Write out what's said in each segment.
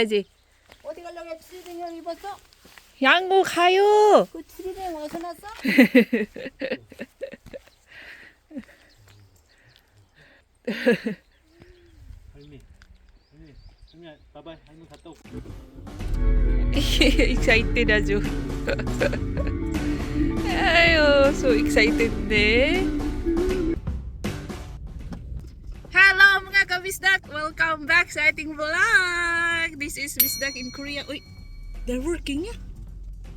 가야지. 어디 가려고 추리닝 입었어? 양고 가요. 그 추리닝 어디서 났어? 할미, 할미, 할미, 봐봐, 할미 갔다 오고. 익사이트 아주. 아유, 소 익사이트인데. Mga kabisdak! Welcome back sa ating vlog! This is Bisdak in Korea. Uy, they're working ya?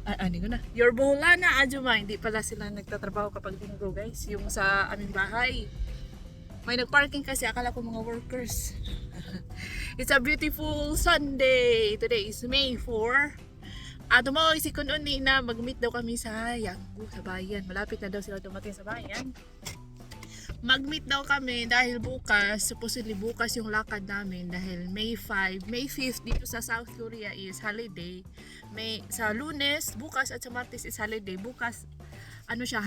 Ah, ano ko na? Your bola na, Ajuma. Hindi pala sila nagtatrabaho kapag linggo, guys. Yung sa aming bahay. May nagparking kasi akala ko mga workers. It's a beautiful Sunday. Today is May 4. Ato mo, isikon ni na mag-meet daw kami sa Yanggu, sa bayan. Malapit na daw sila dumating sa bayan. Mag-meet daw kami dahil bukas, supposedly bukas yung lakad namin dahil May 5, May 5 dito sa South Korea is holiday. May sa Lunes, bukas at sa Martes is holiday. Bukas ano siya?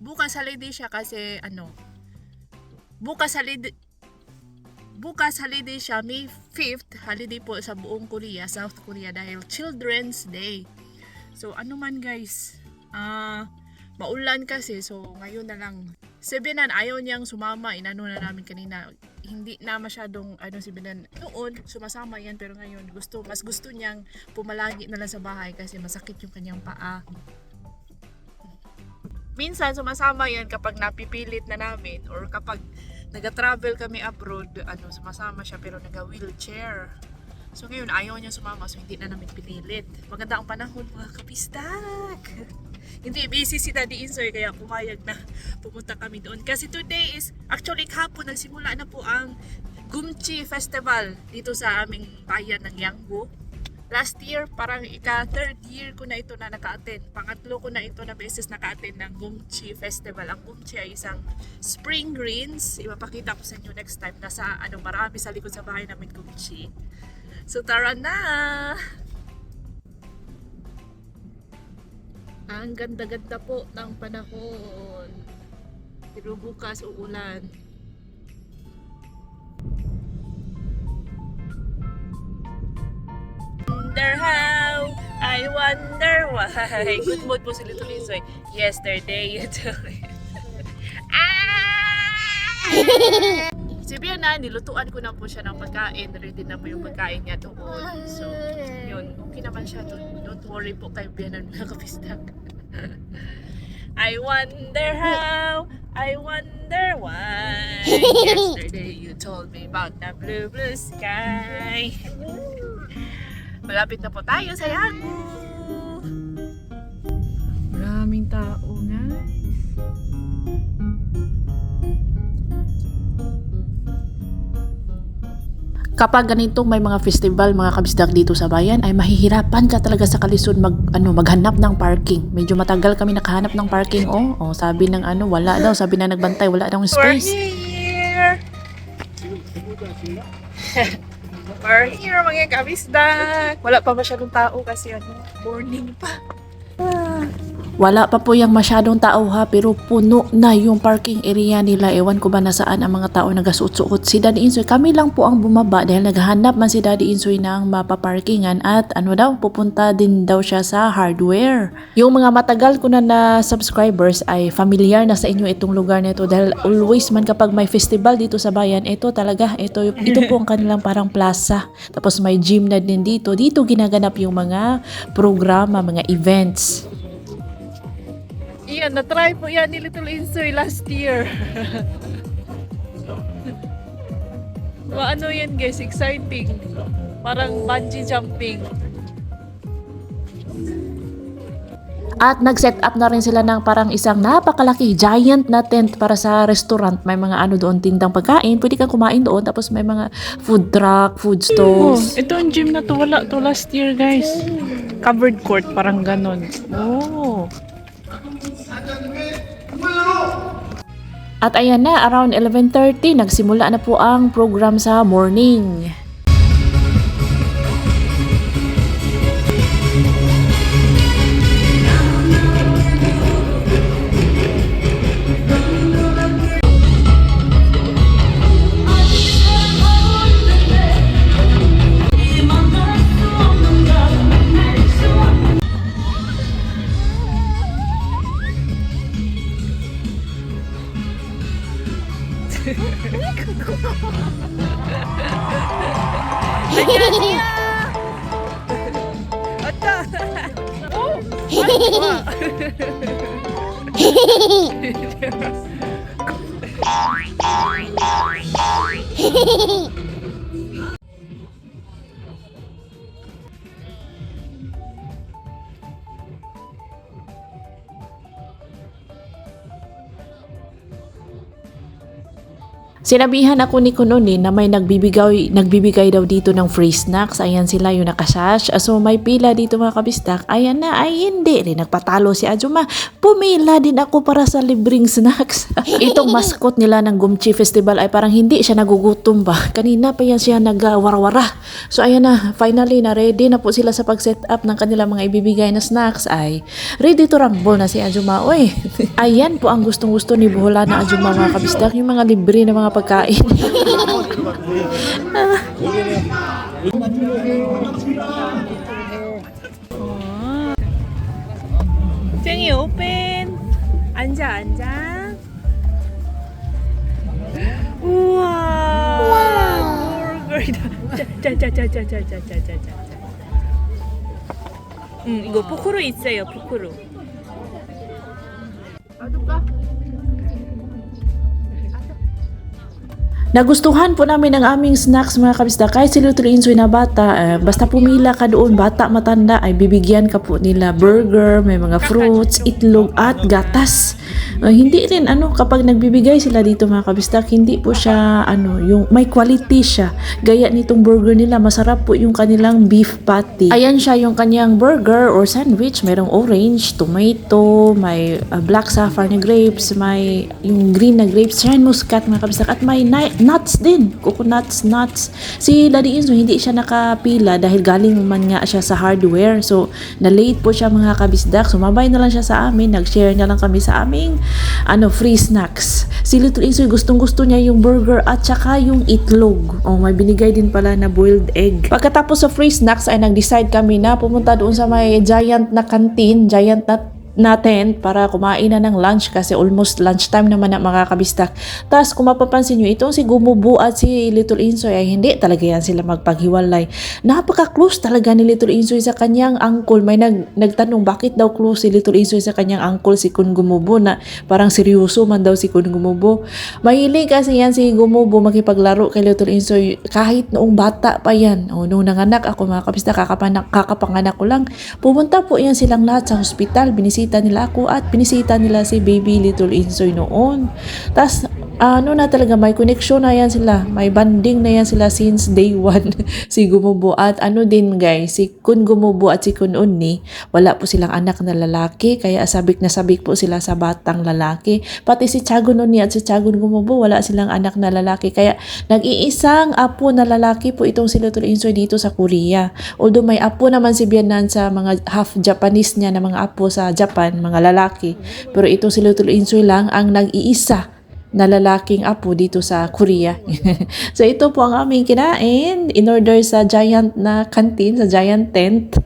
Bukas holiday siya kasi ano? Bukas holiday bukas holiday siya, May 5th, holiday po sa buong Korea, South Korea dahil Children's Day. So ano man guys, ah maulan kasi so ngayon na lang. Si Benan ayaw niyang sumama, inano na namin kanina. Hindi na masyadong ano si Benan noon sumasama yan pero ngayon gusto mas gusto niyang pumalagi na lang sa bahay kasi masakit yung kanyang paa. Minsan sumasama yan kapag napipilit na namin or kapag nag-travel kami abroad, ano, sumasama siya pero naga-wheelchair. So ngayon, ayaw niya sumama so hindi na namin pinilit. Maganda ang panahon mga kapistak. hindi, busy si Daddy Insoy kaya pumayag na pumunta kami doon. Kasi today is, actually kahapon nagsimula na po ang Gumchi Festival dito sa aming bayan ng Yanggu. Last year, parang ika-third year ko na ito na naka-attend. Pangatlo ko na ito na beses naka-attend ng Gumchi Festival. Ang Gumchi ay isang spring greens. Ipapakita ko sa inyo next time. Nasa ano, marami sa likod sa bahay namin Gumchi. So tara na! Ang ganda-ganda po ng panahon. Pero bukas uulan. wonder how, I wonder why. Good mood po si Little Lisoy. Yesterday, me. ah! Si Biana, nilutuan ko na po siya ng pagkain. Ready na po yung pagkain niya doon. So, yun. Okay naman siya doon. Don't worry po kay Biana mga kapistak. I wonder how, I wonder why. Yesterday you told me about the blue, blue sky. Malapit na po tayo sa Yaku. Maraming tao kapag ganitong may mga festival, mga kabisdak dito sa bayan, ay mahihirapan ka talaga sa kalisod mag, ano, maghanap ng parking. Medyo matagal kami nakahanap ng parking. Oh, oh sabi ng ano, wala daw. Sabi na nagbantay, wala daw We're space. here! We're here mga kabisdak. Wala pa masyadong tao kasi ano, morning pa. Wala pa po yung masyadong tao ha, pero puno na yung parking area nila. Ewan ko ba nasaan ang mga tao nagasuot-suot. Si Daddy Insoy, kami lang po ang bumaba dahil naghahanap man si Daddy Insoy ng mapaparkingan at ano daw, pupunta din daw siya sa hardware. Yung mga matagal ko na na subscribers ay familiar na sa inyo itong lugar na ito dahil always man kapag may festival dito sa bayan, ito talaga, ito, ito po ang kanilang parang plaza. Tapos may gym na din dito. Dito ginaganap yung mga programa, mga events. Iyan, na-try po yan ni Little Insoy last year. Mga ano yan guys, exciting. Parang bungee jumping. At nag-set up na rin sila ng parang isang napakalaki giant na tent para sa restaurant. May mga ano doon tindang pagkain. Pwede kang kumain doon. Tapos may mga food truck, food Oh, stalls. ito ang gym na to. Wala to last year, guys. Covered court, parang ganon. Oh. At ayan na, around 11.30, nagsimula na po ang program sa morning. 안녕하세요. 어떤? 오! 아, 좋아. Sinabihan ako ni Kununin na may nagbibigay, nagbibigay daw dito ng free snacks. Ayan sila yung nakasash. So may pila dito mga kabistak. Ayan na, ay hindi rin. Nagpatalo si Ajuma. Pumila din ako para sa libreng snacks. Itong mascot nila ng Gumchi Festival ay parang hindi siya nagugutom ba. Kanina pa yan siya nagwarawara. So ayan na, finally na ready na po sila sa pag-set up ng kanilang mga ibibigay na snacks ay ready to rumble na si Ajuma. Uy, ayan po ang gustong-gusto ni Buhola na Ajuma mga kabistak. Yung mga libre na mga pagkain. 쟁이 오pen. 앉아 앉아. 우와. burger이다. 짜짜짜짜짜짜짜짜짜. 응 이거 포크로 있어요 포크로. Nagustuhan po namin ang aming snacks mga kabisda. Kahit si Little Insoy na bata, eh, basta pumila ka doon, bata matanda, ay bibigyan ka po nila burger, may mga fruits, itlog at gatas. Eh, hindi rin ano kapag nagbibigay sila dito mga kabisda, hindi po siya ano, yung may quality siya. Gaya nitong burger nila, masarap po yung kanilang beef patty. Ayan siya yung kanyang burger or sandwich, merong orange, tomato, may uh, black na grapes, may yung green na grapes, shine muscat mga kabisdak at may nuts din, coconuts, nuts. Si Daddy Inzo hindi siya nakapila dahil galing man nga siya sa hardware. So, na-late po siya mga kabisdak. Sumabay na lang siya sa amin, nag-share na lang kami sa aming ano, free snacks. Si Little Inzo gustong gusto niya yung burger at saka yung itlog. Oh, may binigay din pala na boiled egg. Pagkatapos sa free snacks ay nag-decide kami na pumunta doon sa may giant na canteen, giant na na tent para kumain na ng lunch kasi almost lunchtime naman na mga kabistak. Tapos kung mapapansin nyo, itong si Gumubu at si Little Insoy ay hindi talaga yan sila magpaghiwalay. Napaka-close talaga ni Little Insoy sa kanyang uncle. May nag, nagtanong bakit daw close si Little Insoy sa kanyang uncle si Kun Gumubu na parang seryoso man daw si Kun Gumubu. Mahilig kasi yan si Gumubu makipaglaro kay Little Insoy kahit noong bata pa yan. O, nung nanganak ako mga kabistak, kakapanak, kakapanganak ko lang. Pumunta po yan silang lahat sa hospital. Binisita nila ako at binisita nila si baby Little Insoy noon. Tapos, ano na talaga, may connection na yan sila. May banding na yan sila since day one. si Gumubo. At ano din guys, si Kun Gumubo at si Kun Unni, wala po silang anak na lalaki. Kaya sabik na sabik po sila sa batang lalaki. Pati si Chagun Unni at si Chagun Gumubo, wala silang anak na lalaki. Kaya nag-iisang apo na lalaki po itong si Little Insoy dito sa Korea. Although may apo naman si Bianan sa mga half Japanese niya na mga apo sa Japan, mga lalaki. Pero itong si Little Insoy lang ang nag-iisa na lalaking apo dito sa Korea. so ito po ang aming kinain in order sa giant na canteen, sa giant tent.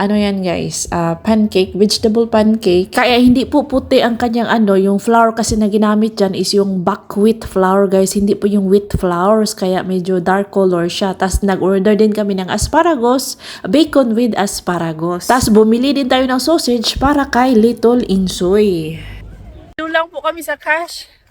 Ano yan guys, Ah, pancake, vegetable pancake. Kaya hindi po puti ang kanyang ano, yung flour kasi na ginamit dyan is yung buckwheat flour guys, hindi po yung wheat flours, kaya medyo dark color siya. Tapos nag-order din kami ng asparagus, bacon with asparagus. Tapos bumili din tayo ng sausage para kay Little Insoy. Doon lang po kami sa cash.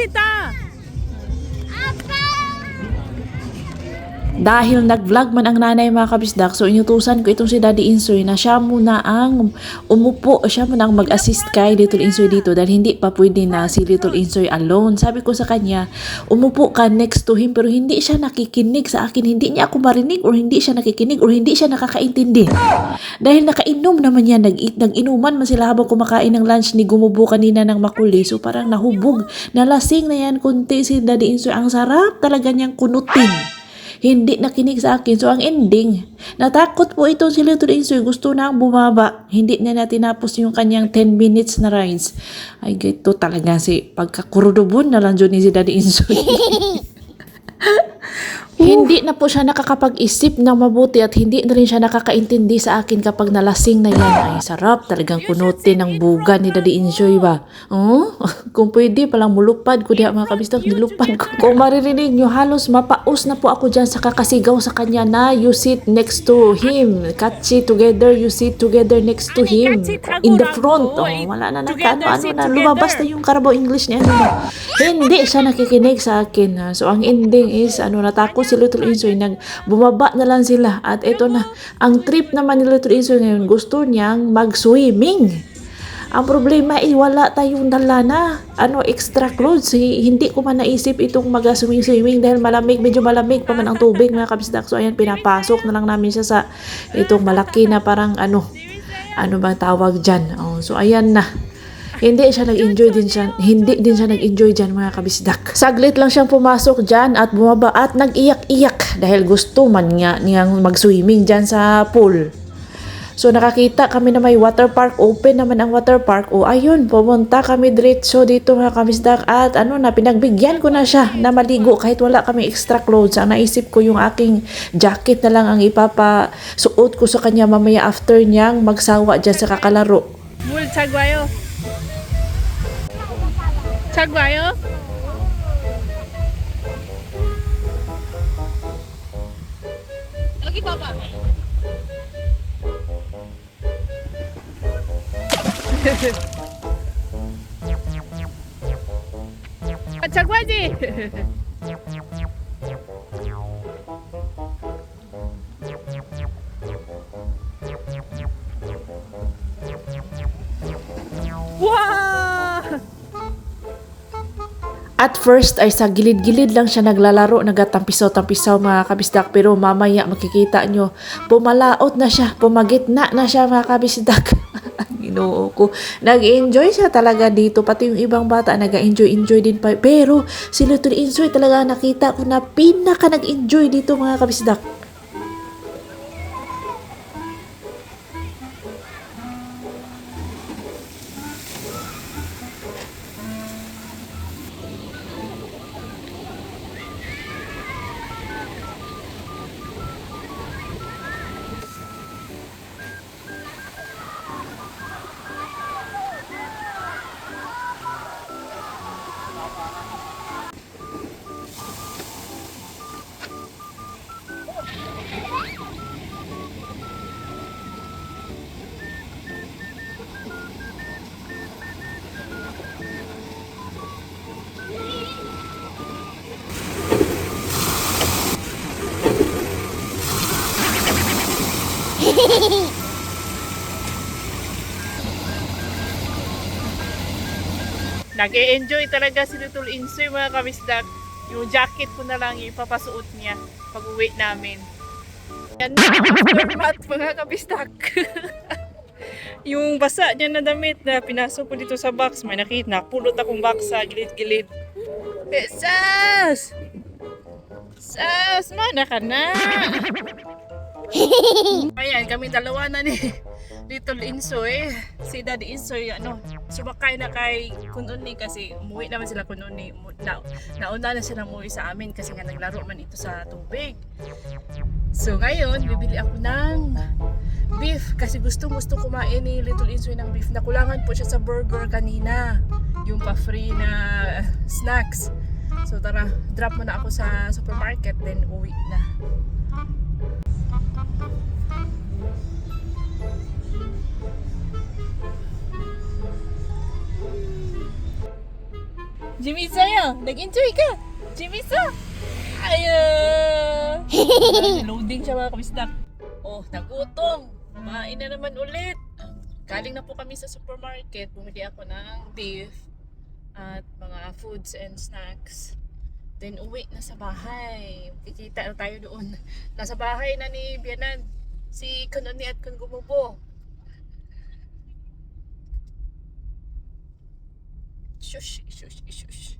Nachita. Dahil nag-vlog man ang nanay mga kabisdak, so inutusan ko itong si Daddy Insoy na siya muna ang umupo, siya muna ang mag-assist kay Little Insoy dito dahil hindi pa pwede na si Little Insoy alone. Sabi ko sa kanya, umupo ka next to him pero hindi siya nakikinig sa akin, hindi niya ako marinig or hindi siya nakikinig or hindi siya nakakaintindi. Dahil nakainom naman yan, nag nag-inuman man sila habang kumakain ng lunch ni Gumubo kanina ng makuli. So parang nahubog, nalasing na yan kunti si Daddy Insoy. Ang sarap talaga niyang kunutin. Hindi nakinig sa akin. So, ang ending, natakot po ito si Little Insoy. Gusto na ang bumaba. Hindi na natin tinapos yung kanyang 10 minutes na rides. Ay, gito talaga si pagkakurudubon na lang dyan ni si Daddy Insoy. Hindi na po siya nakakapag-isip ng mabuti at hindi na rin siya nakakaintindi sa akin kapag nalasing na yan. Ay, sarap talagang kunutin ng buga ni Daddy Injoy ba? Oh? Kung pwede, palang mulupad ko diya mga kabistak, nilupad ko. Kung maririnig nyo, halos mapaus na po ako dyan sa kakasigaw sa kanya na you sit next to him. Catchy together, you sit together next to him. In the front. Oh, wala na nakano, ano na, lumabas na yung Carabao English niya. Ano na. Hindi siya nakikinig sa akin. Ha? So, ang ending is, ano, natakot si Little Insoy, nag, bumaba na lang sila. At ito na, ang trip naman ni Little Insoy ngayon, gusto niyang mag-swimming. Ang problema ay wala tayong dala na ano extra clothes. Hi- Hindi ko man naisip itong mag-swimming-swimming dahil malamig, medyo malamig pa man ang tubig mga kabisdak. So ayan, pinapasok na lang namin siya sa itong malaki na parang ano, ano ba tawag dyan. Oh, so ayan na. Hindi siya nag-enjoy din siya, hindi din siya nag-enjoy dyan mga kabisdak. Saglit lang siyang pumasok dyan at bumaba at nag-iyak-iyak dahil gusto man nga niyang mag-swimming dyan sa pool. So nakakita kami na may water park, open naman ang water park. O ayun, pumunta kami diretso dito mga kabisdak at ano na, pinagbigyan ko na siya na maligo kahit wala kami extra clothes. Ang naisip ko yung aking jacket na lang ang ipapasuot ko sa kanya mamaya after niyang magsawa dyan sa kakalaro. 물 차고 와요. 여기 봐봐. 아, 차고 와지. 와! At first ay sa gilid-gilid lang siya naglalaro, nagatampisaw-tampisaw mga kabisdak. Pero mamaya makikita nyo, pumalaot na siya, pumagitna na siya mga kabisdak. Ginoo ko. Nag-enjoy siya talaga dito. Pati yung ibang bata nag-enjoy-enjoy din pa. Pero si Little Insoy talaga nakita ko na pinaka nag-enjoy dito mga kabisdak. Nag-e-enjoy talaga si Little Insoy mga kabisdak. Yung jacket ko na lang ipapasuot niya pag uwi namin. Yan mat mga kabisdak. yung basa niya na damit na pinasok ko dito sa box. May nakita, napulot akong box sa gilid-gilid. Eh, Sas! Sas! Mana ka na! Ayan, kami dalawa na ni Little Insoy. Si Daddy Insoy, ano, sumakay na kay Kununi kasi umuwi naman sila Kununi. Na, nauna na sila umuwi sa amin kasi nga naglaro man ito sa tubig. So ngayon, bibili ako ng beef kasi gusto gusto kumain ni Little Insoy ng beef. Nakulangan po siya sa burger kanina. Yung pa-free na snacks. So tara, drop mo na ako sa supermarket then uwi na. Jimmy Saya, nag-enjoy ka. Jimmy Sa. Ayun. Loading siya mga kabisdak. Oh, nagutom. Kumain na naman ulit. Galing na po kami sa supermarket. Bumili ako ng beef at mga foods and snacks. Then uwi na sa bahay. Kikita na tayo doon. Nasa bahay na ni Bianan. Si Kanoni at Kun Gumubo. Shush, shush, shush.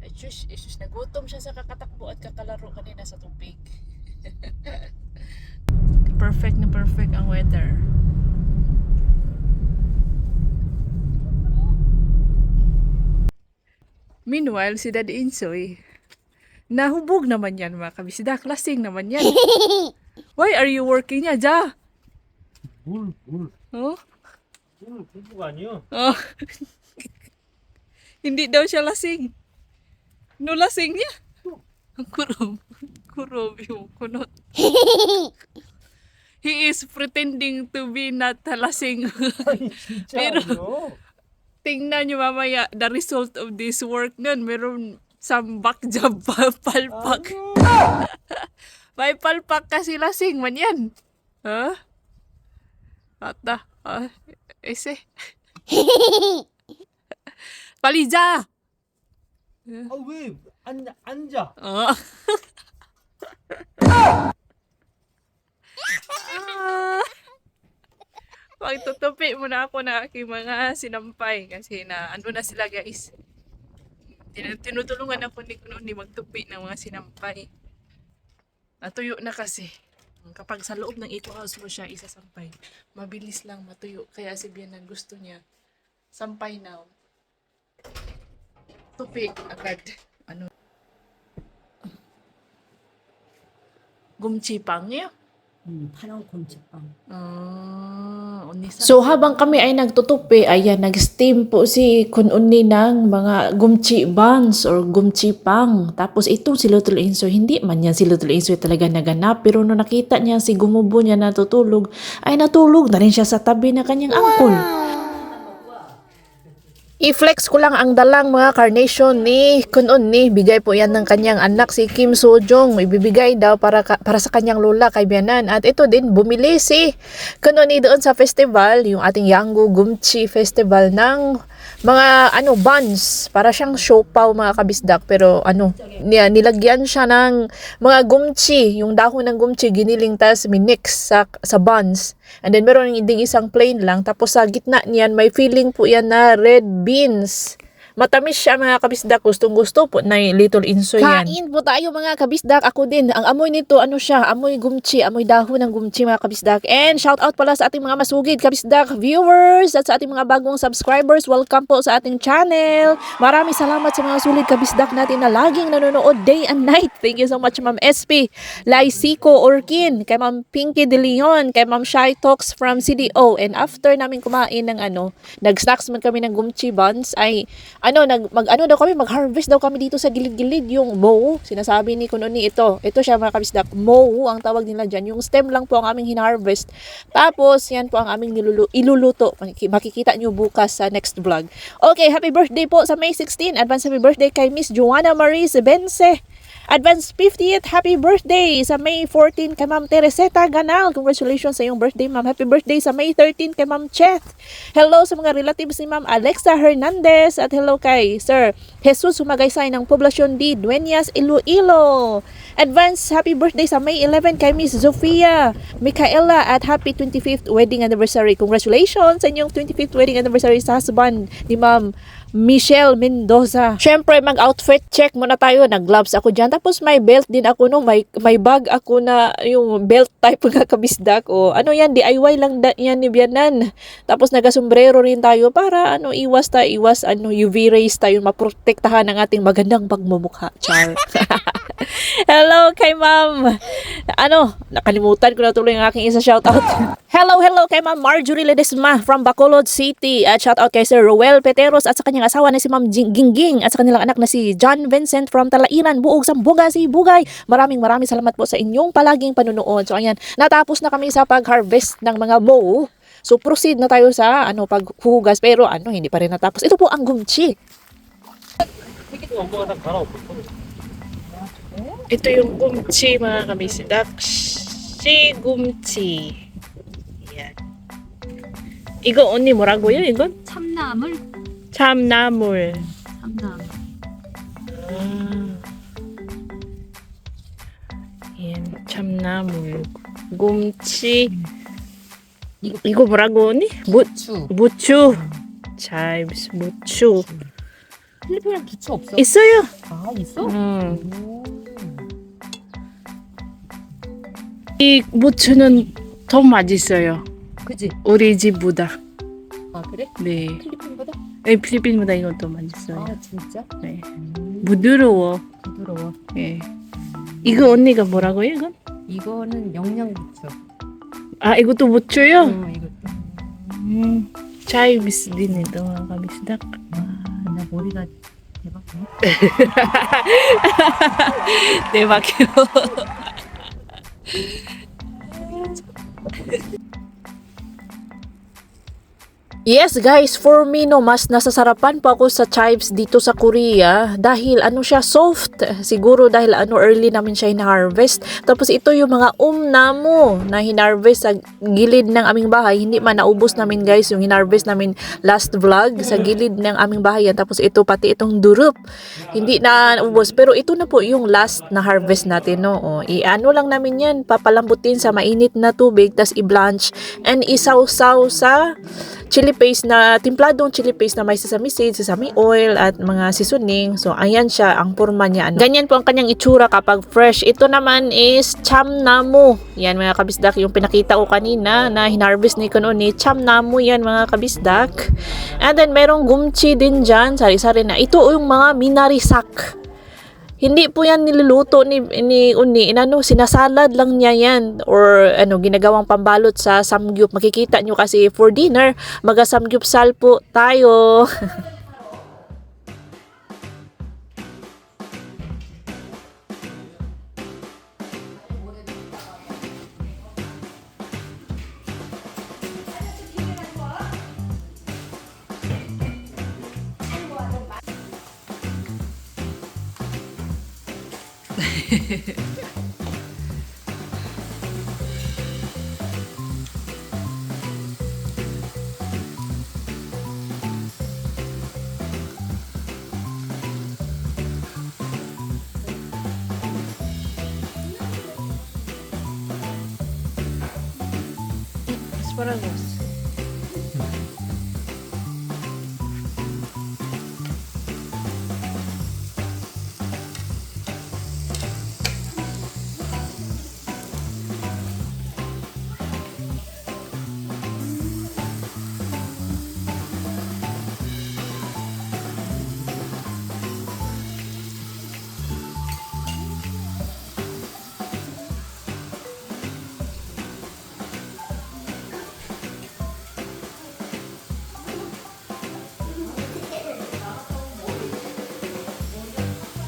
Eh, shush, eh, shush. Nagutom siya sa kakatakbo at kakalaro kanina sa tubig. perfect na perfect ang weather. Meanwhile, si Daddy Insoy, nahubog naman yan mga kabisida. Klasing naman yan. Why are you working niya, Ja? Ul, ul. Oh? Ul, bukan niyo. Oh. Hindi daw siya lasing. Nulasing niya. Ang kurob. Kurob yung kunot. He is pretending to be not lasing. Pero tingnan nyo mamaya the result of this work nun. Meron some backjab pa, palpak. Ano? May palpak kasi lasing man yan. Huh? Ata. Uh, ese. Palija! 아, 왜 앉, 앉아? Oh. ah. Pagtutupi muna ako na aking mga sinampay kasi na ano na sila guys. Tin- Tinutulungan ako ni Kuno ni magtupi ng mga sinampay. Natuyo na kasi. Kapag sa loob ng eco house mo siya isasampay, mabilis lang matuyo. Kaya si Bianan gusto niya, sampay now. tupig agad. Ano? Gumchipang niya? Hmm, parang gumchipang. Uh, so habang kami ay nagtutupi, ayan, nag-steam po si Kununi ng mga gumchi buns or gumchipang. Tapos ito si Little Insoy, hindi man yan si Little Insoy talaga naganap. Pero nung nakita niya si gumubo niya natutulog, ay natulog na rin siya sa tabi na kanyang wow. angkol. I-flex ko lang ang dalang mga carnation ni Kunon ni. Bigay po yan ng kanyang anak si Kim Sojong. Ibibigay daw para, ka- para sa kanyang lola kay Bianan. At ito din, bumili si Kunon ni doon sa festival, yung ating Yanggu Gumchi Festival ng mga ano buns. Para siyang siopaw mga kabisdak. Pero ano nilagyan siya ng mga gumchi. Yung dahon ng gumchi giniling tas minix sa sa buns. And then meron ding isang plain lang. Tapos sa gitna niyan may feeling po yan na red beans Matamis siya mga kabisdak. Gustong gusto po na little insoy yan. Kain po tayo mga kabisdak. Ako din. Ang amoy nito, ano siya? Amoy gumchi. Amoy dahon ng gumchi mga kabisdak. And shout out pala sa ating mga masugid kabisdak viewers at sa ating mga bagong subscribers. Welcome po sa ating channel. Maraming salamat sa mga sulit kabisdak natin na laging nanonood day and night. Thank you so much Ma'am SP, Laisico Orkin, kay Ma'am Pinky De Leon, kay Ma'am Shy Talks from CDO. And after namin kumain ng ano, nag-snacks man kami ng gumchi buns, ay ano, nag, mag, ano daw kami, mag-harvest daw kami dito sa gilid-gilid yung mo. Sinasabi ni Kuno ni ito. Ito siya mga kabisdak. Mo ang tawag nila dyan. Yung stem lang po ang aming hinarvest. Tapos, yan po ang aming nilulu- iluluto. Makiki- Makikita nyo bukas sa next vlog. Okay, happy birthday po sa May 16. Advance happy birthday kay Miss Joanna Marie Bense. Advance 50th happy birthday sa May 14 kay Ma'am Tereseta Ganal. Congratulations sa iyong birthday, Ma'am. Happy birthday sa May 13 kay Ma'am Cheth. Hello sa mga relatives ni Ma'am Alexa Hernandez at hello kay Sir Jesus Sumagaysay ng Poblasyon D, Dueñas, Iloilo. Advance happy birthday sa May 11 kay Miss Sofia Micaela at happy 25th wedding anniversary. Congratulations sa inyong 25th wedding anniversary sa husband ni Ma'am Michelle Mendoza. Syempre, mag-outfit check muna tayo. Nag-gloves ako dyan. Tapos may belt din ako no. May, may bag ako na yung belt type nga kabisdak. O ano yan, DIY lang da, yan ni Bianan. Tapos nagasombrero rin tayo para ano, iwas tayo, iwas ano, UV rays tayo, maprotektahan ng ating magandang pagmumukha. Char. hello kay ma'am. Ano, nakalimutan ko na tuloy ang aking isa shoutout. hello, hello kay ma'am Marjorie Ledesma from Bacolod City. At shoutout kay Sir Roel Peteros at sa kanyang asawa na si ma'am Gingging at sa kanilang anak na si John Vincent from Talairan, Buog Sambuga, si Bugay. Maraming maraming salamat po sa inyong palaging panunood. So ayan, natapos na kami sa pag-harvest ng mga mo. So proceed na tayo sa ano paghugas pero ano hindi pa rin natapos. Ito po ang gumchi. Ito yung gumchi mga kabisdak. Si gumchi. Yan. 이거 언니 뭐라고요? 이건? 참나물, 참나물. 참나물. 아. Yan, 참나물. gumchi. 이거 이거 뭐라고 언니? 무, 부추. 무추. chives, 무추. 필리핀은 부츠 없어? 있어요. 아 있어? 음. 오. 이 부추는 더 맛있어요. 그지? 우리 집보다. 아 그래? 네. 필리핀보다? 네, 필리핀보다 이건 더 맛있어요. 아 진짜? 네. 음, 부드러워. 부드러워. 예. 이거 언니가 뭐라고요, 이건? 이거는 영양 부츠. 아, 이것도 부추요? 어 이것도. 음. 차이 bis din ito, mga kabisdak. 아, 나 머리가 대박이네. 대박이요. and Yes guys, for me no, mas nasasarapan pa ako sa chives dito sa Korea dahil ano siya, soft. Siguro dahil ano early namin siya hina-harvest. Tapos ito yung mga umnamo na hinarvest sa gilid ng aming bahay. Hindi man naubos namin guys yung hinarvest namin last vlog sa gilid ng aming bahay. Yan. Tapos ito pati itong durup. Hindi na naubos. Pero ito na po yung last na harvest natin. No? O, i-ano lang namin yan. Papalambutin sa mainit na tubig. Tapos i-blanch and isaw-saw sa chili paste na timpladong chili paste na may sesame seeds, sesame oil at mga seasoning. So ayan siya ang forma niya. Ano. Ganyan po ang kanyang itsura kapag fresh. Ito naman is cham namu. Yan mga kabisdak yung pinakita ko kanina na hinarvest ni kuno ni cham namu yan mga kabisdak. And then merong gumchi din dyan, sari-sari na. Ito yung mga minarisak. Hindi po yan niluluto ni, ni Uni. Inano, sinasalad lang niya yan. Or ano, ginagawang pambalot sa samgyup. Makikita nyo kasi for dinner, maga samgyupsal po tayo. スパラガス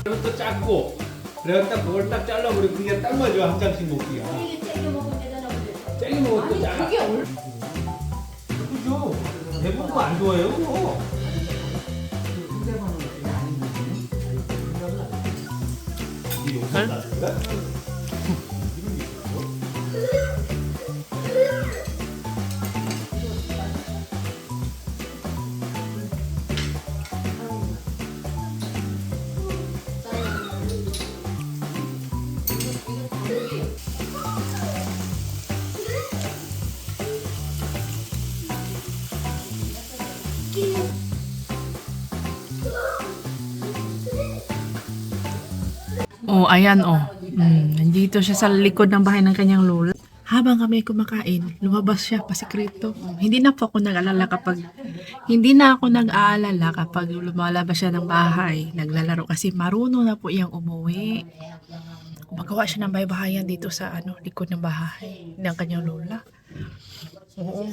이것도 작고 그래서 딱 그걸 딱 잘라버리고 그게 딱 맞아 한 장씩 먹기야 이게 짜게 먹으면 되잖아 짜게 먹어도 되잖아 아니 그게 얼... 그죠? 대부분 안 좋아해요 그거. 이게 요새 나 Oh, ayan oh. Mm, nandito siya sa likod ng bahay ng kanyang lola. Habang kami kumakain, lumabas siya pasikreto. Hindi na po ako nag-alala kapag hindi na ako nag-aalala kapag lumalabas siya ng bahay, naglalaro kasi marunong na po iyang umuwi. Gumagawa siya ng baybahayan dito sa ano, likod ng bahay ng kanyang lola. Oo.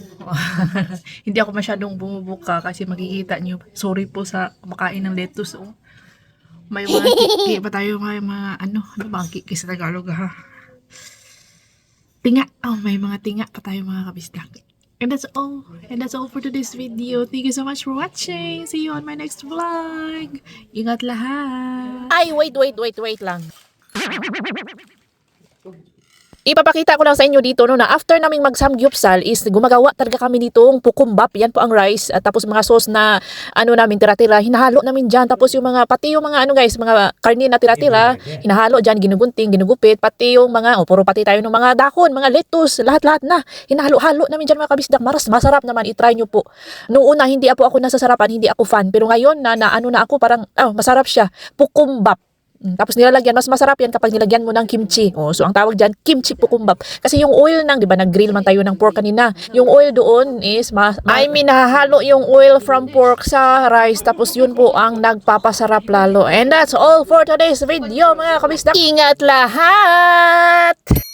hindi ako masyadong bumubuka kasi makikita niyo. Sorry po sa kumakain ng lettuce. Oh. May mga kiki pa tayo, may mga ano, ano ba ang Tagalog ha? Tinga. Oh, may mga tinga pa tayo mga kabisdak. And that's all. And that's all for today's video. Thank you so much for watching. See you on my next vlog. Ingat lahat. Ay, wait, wait, wait, wait lang. Ipapakita ko lang sa inyo dito no na after naming mag-samgyupsal is gumagawa talaga kami nitong pukumbap. Yan po ang rice at tapos mga sauce na ano namin tira-tira. Hinahalo namin dyan. Tapos yung mga pati yung mga ano guys, mga karne na tira-tira, hinahalo dyan, ginugunting, ginugupit, pati yung mga, oh, puro pati tayo ng mga dakon, mga lettuce, lahat-lahat na. Hinahalo-halo namin dyan mga kabisdak. Maras, masarap naman, itry nyo po. Noong una, hindi ako ako nasasarapan, hindi ako fan. Pero ngayon, na, na ano na ako, parang, oh, masarap siya. Pukumbap. Mm, Tapos nilalagyan, mas masarap yan kapag nilagyan mo ng kimchi. Oh, so ang tawag dyan, kimchi pukumbap. Kasi yung oil ng, di ba, nag-grill man tayo ng pork kanina. Yung oil doon is, ma- I mean, nahahalo yung oil from pork sa rice. Tapos yun po ang nagpapasarap lalo. And that's all for today's video, mga kabisdak. Ingat lahat!